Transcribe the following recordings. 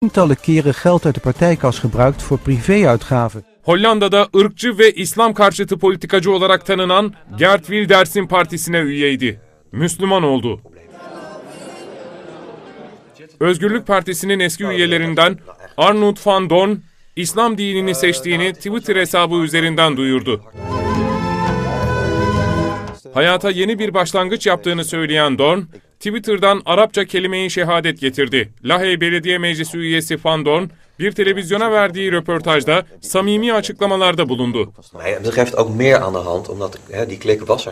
tientallen keren geld uit de partijkas gebruikt voor privéuitgaven. Hollanda'da ırkçı ve İslam karşıtı politikacı olarak tanınan Gert Wilders'in partisine üyeydi. Müslüman oldu. Özgürlük Partisi'nin eski üyelerinden Arnold van Doorn, İslam dinini seçtiğini Twitter hesabı üzerinden duyurdu. Hayata yeni bir başlangıç yaptığını söyleyen Dorn, Twitter'dan Arapça kelimeyi şehadet getirdi. Lahey Belediye Meclisi üyesi Van Dorn, bir televizyona verdiği röportajda samimi açıklamalarda bulundu. Er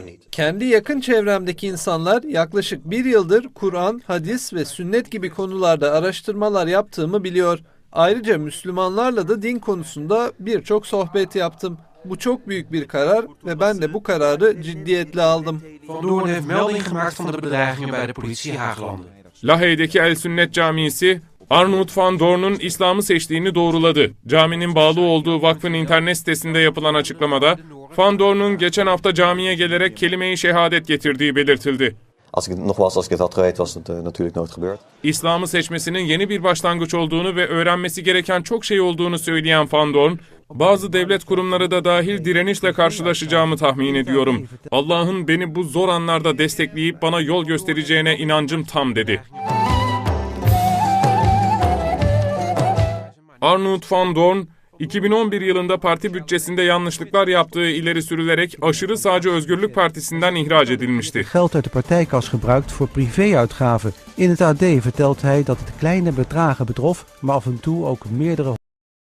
er. Kendi yakın çevremdeki insanlar yaklaşık bir yıldır Kur'an, hadis ve sünnet gibi konularda araştırmalar yaptığımı biliyor. Ayrıca Müslümanlarla da din konusunda birçok sohbet yaptım. Bu çok büyük bir karar ve ben de bu kararı ciddiyetle aldım. Van Doorn heeft melding gemaakt van de bedreigingen bij de politie Haaglanden. Lahey'deki El Sünnet Camisi, Arnold van Doorn'un İslam'ı seçtiğini doğruladı. Caminin bağlı olduğu vakfın internet sitesinde yapılan açıklamada, Van Doorn'un geçen hafta camiye gelerek kelime-i şehadet getirdiği belirtildi. Als ik het, nogmaals, als ik het had geweten, was het natuurlijk nooit gebeurd. İslam'ı seçmesinin yeni bir başlangıç olduğunu ve öğrenmesi gereken çok şey olduğunu söyleyen Van Doorn, bazı devlet kurumları da dahil direnişle karşılaşacağımı tahmin ediyorum. Allah'ın beni bu zor anlarda destekleyip bana yol göstereceğine inancım tam dedi. Arnold van Doorn, 2011 yılında parti bütçesinde yanlışlıklar yaptığı ileri sürülerek aşırı sağcı Özgürlük Partisi'nden ihraç edilmişti. Geld uit de partijkas gebruikt voor privéuitgaven. In het AD vertelt hij dat het kleine bedragen betrof, maar af en toe ook meerdere